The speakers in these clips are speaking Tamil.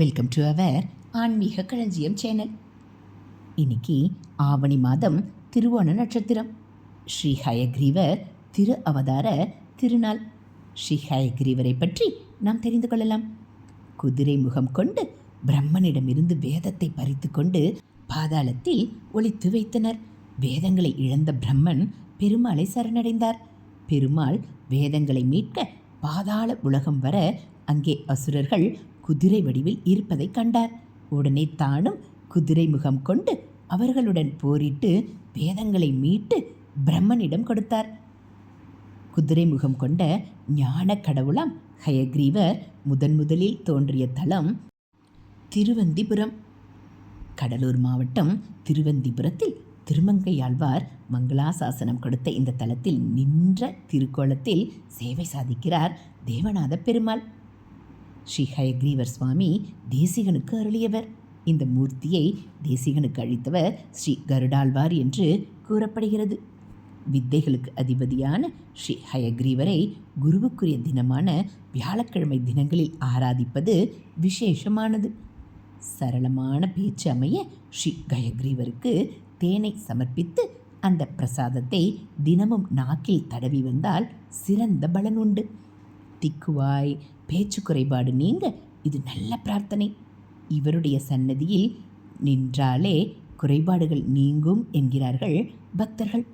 வெல்கம் டு அவர் ஆன்மீக களஞ்சியம் சேனல் இன்னைக்கு ஆவணி மாதம் திருவோண நட்சத்திரம். ஸ்ரீ ஹயக்ரீவர் திரு அவதார திருநாள். ஸ்ரீ ஹயக்ரீவரை பற்றி நாம் தெரிந்து கொள்ளலாம். குதிரை முகம் கொண்டு பிரம்மனிடமிருந்து வேதத்தை பறித்து கொண்டு பாதாளத்தில் ஒளித்து வைத்தனர். வேதங்களை இழந்த பிரம்மன் பெருமாளை சரணடைந்தார். பெருமாள் வேதங்களை மீட்க பாதாள உலகம் வர அங்கே அசுரர்கள் குதிரை வடிவில் இருப்பதை கண்டார். உடனே தானும் குதிரை முகம் கொண்டு அவர்களுடன் போரிட்டு வேதங்களை மீட்டு பிரம்மனிடம் கொடுத்தார். குதிரை முகம் கொண்ட ஞான கடவுளாம் ஹயக்ரீவர் முதன் முதலில் தோன்றிய தலம் திருவந்திபுரம். கடலூர் மாவட்டம் திருவந்திபுரத்தில் திருமங்கையாழ்வார் மங்களாசாசனம் கொடுத்த இந்த தலத்தில் நின்ற திருக்கோலத்தில் சேவை சாதிக்கிறார் தேவநாத பெருமாள். ஸ்ரீ ஹயக்ரீவர் சுவாமி தேசிகனுக்கு அருளியவர். இந்த மூர்த்தியை தேசிகனுக்கு அழித்தவர் ஸ்ரீ கருடாழ்வார் என்று கூறப்படுகிறது. வித்தைகளுக்கு அதிபதியான ஸ்ரீ ஹயக்ரீவரை குருவுக்குரிய தினமான வியாழக்கிழமை தினங்களில் ஆராதிப்பது விசேஷமானது. சரளமான பேச்சு அமைய ஸ்ரீ கயக்ரீவருக்கு தேனை சமர்ப்பித்து அந்த பிரசாதத்தை தினமும் நாக்கில் தடவி வந்தால் சிறந்த பலன் உண்டு. திக்குவாய் பேச்சு குறைபாடு நீங்க இது நல்ல பிரார்த்தனை. இவருடைய சன்னதியில் நின்றாலே குறைபாடுகள் நீங்கும் என்கிறார்கள் பக்தர்கள்.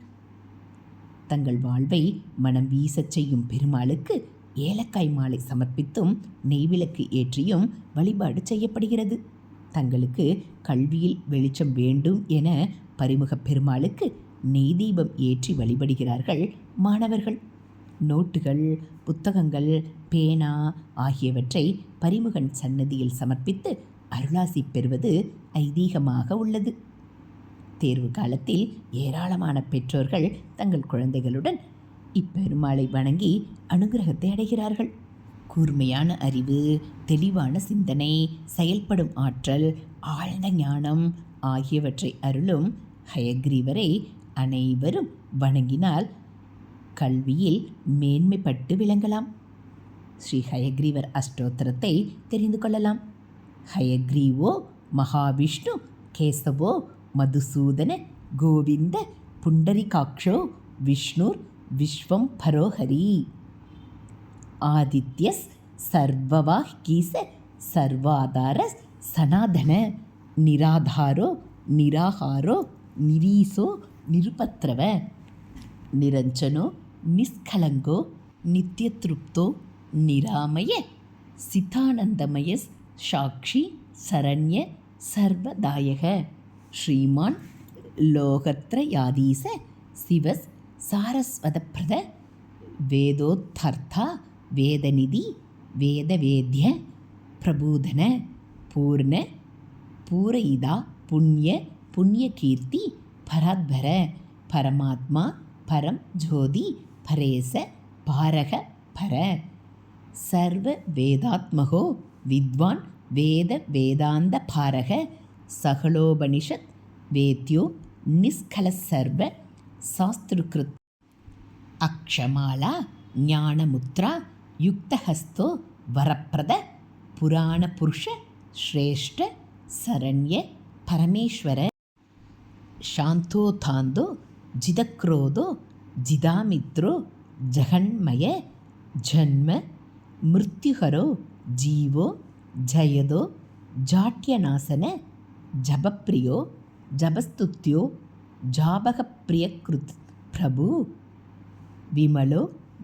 தங்கள் வாழ்வை மனம் வீசச் செய்யும் பெருமாளுக்கு ஏலக்காய் மாலை சமர்ப்பித்தும் நெய்விளக்கு ஏற்றியும் வழிபாடு செய்யப்படுகிறது. தங்களுக்கு கல்வியில் வெளிச்சம் வேண்டும் என பரிமுக பெருமாளுக்கு நெய் தீபம் ஏற்றி வழிபடுகிறார்கள் மாணவர்கள். நோட்டுகள் புத்தகங்கள் பேனா ஆகியவற்றை பரிமுகன் சன்னதியில் சமர்ப்பித்து அருளாசி பெறுவது ஐதீகமாக உள்ளது. தேர்வு காலத்தில் ஏராளமான பெற்றோர்கள் தங்கள் குழந்தைகளுடன் இப்பெருமாளை வணங்கி அனுகிரகத்தை அடைகிறார்கள். கூர்மையான அறிவு தெளிவான சிந்தனை செயல்படும் ஆற்றல் ஆழ்ந்த ஞானம் ஆகியவற்றை அருளும் ஹயக்ரீவரை அனைவரும் வணங்கினால் கல்வியில் மேன்மைப்பட்டு விளங்கலாம். ஸ்ரீ ஹயக்ரீவர் அஷ்டோத்திரத்தை தெரிந்து கொள்ளலாம். ஹயக்ரீவோ மகாவிஷ்ணு கேசவோ மதுசூதன கோவிந்த புண்டரிகாக்ஷோ விஷ்ணுர் விஸ்வம் பரோஹரி. ஆதித்யஸ் சர்வவாஹ் கீச சர்வாதார சனாதன நிராதாரோ நிராகாரோ நிரீசோ நிருபத்ரவ. நிரஞ்சனோ நிஸ்கலங்கோ நித்யத்ருப்தோ நிராமய சிதானந்தமய சாட்சி சரண்ய சர்வதாயக. ஸ்ரீமான் லோகத்ரயாதீச சிவஸ் சாரஸ்வதப்பிரத வேதோத்தர்த்தா வேதநிதி வேதவேத்ய பிரபூதன பூர்ண பூரயிதா புண்ணிய புண்ணியகீர்த்தி பராத்பர பரமாத்மா பரம் ஜோதி பரேச பாரக பர. சர்வ வேதாத்மகோ வித்வான் வேத வேதாந்த பாரக. சகலோபனிஷத் வேத்யோ நிஸ்கலசர்வ சாஸ்திருக்கிருத் அக்ஷமாலா ஞானமுத்ரா யுக்தஹஸ்தோ வரப்பிரத புராண புருஷ ஸ்ரேஷ்ட சரண்ய பரமேஸ்வர. சாந்தோதாந்தோ ಜಿದಕ್ರೋಧೋ ಜಿದಾಮಿತ್ರೋ ಜಗನ್ಮಯ ಜನ್ಮ ಮೃತ್ಯುಹರೋ ಜೀವೋ ಜಯದೋ ಜಾಟ್ಯನಾಸನ ಜಪಪ್ರಿಯೋ ಜಪಸ್ತುತ್ಯೋ ಜಾಬಕಪ್ರಿಯಕೃತ್ ಪ್ರಭು ವಿಮಲೋ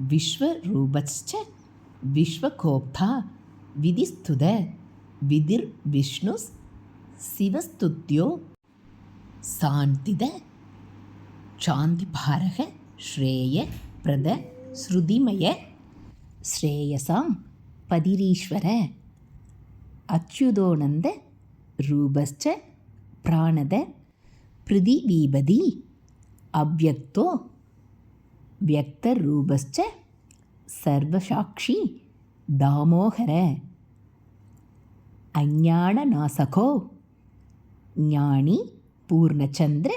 ವಿಶ್ವರೂಪಶ್ಚ ವಿಶ್ವಕೋಪ್ತಾ ವಿಧಿಸ್ತುದ ವಿಧಿರ್ ವಿಷ್ಣುಸ್ ಶಿವಸ್ತುತ್ಯೋ சாந்தித சாந்திபாரக ஸ்ரேய பிரத ஸ்ருதிமய ஸ்ரேயசாம் பதிரீஸ்வர அச்சுதோனந்த ரூபஸ்ட பிராணத பிருதிவீபதி அவ்வக்தோ வியக்தரூபஸ்ட சர்வசாட்சி தாமோகர அஞ்ஞான நாசகோ ஞானி பூர்ணச்சந்திர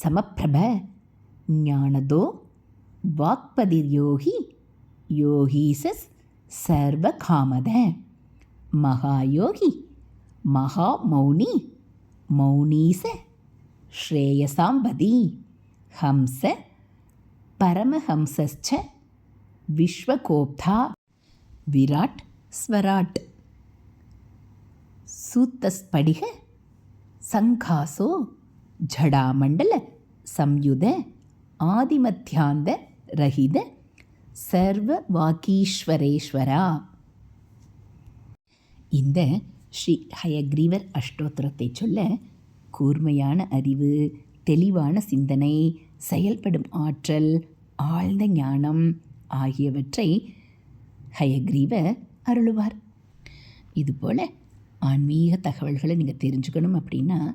சமப்பிரப ஞானதோ வாக்பதிர் யோகி யோகீசஸ் சர்வகாமத. மகாயோகி மகா மௌனி மௌனீச ஸ்ரேயசாம்பதி. ஹம்ச பரமஹம்சஸ்ச விஸ்வகோப்தா. விராட் ஸ்வராட். சூத்தஸ்படிக சங்காசோ ஜடாமண்டல சம்யுத ஆதிமத்தியாந்த ரஹித சர்வ வாக்கீஸ்வரேஸ்வரா இந்த ஸ்ரீ ஹயக்ரீவர் அஷ்டோத்திரத்தை சொல்ல கூர்மையான அறிவு தெளிவான சிந்தனை செயல்படும் ஆற்றல் ஆழ்ந்த ஞானம் ஆகியவற்றை ஹயக்ரீவர் அருளுவார். இதுபோல் ஆன்மீக தகவல்களை நீங்கள் தெரிஞ்சுக்கணும் அப்படின்னா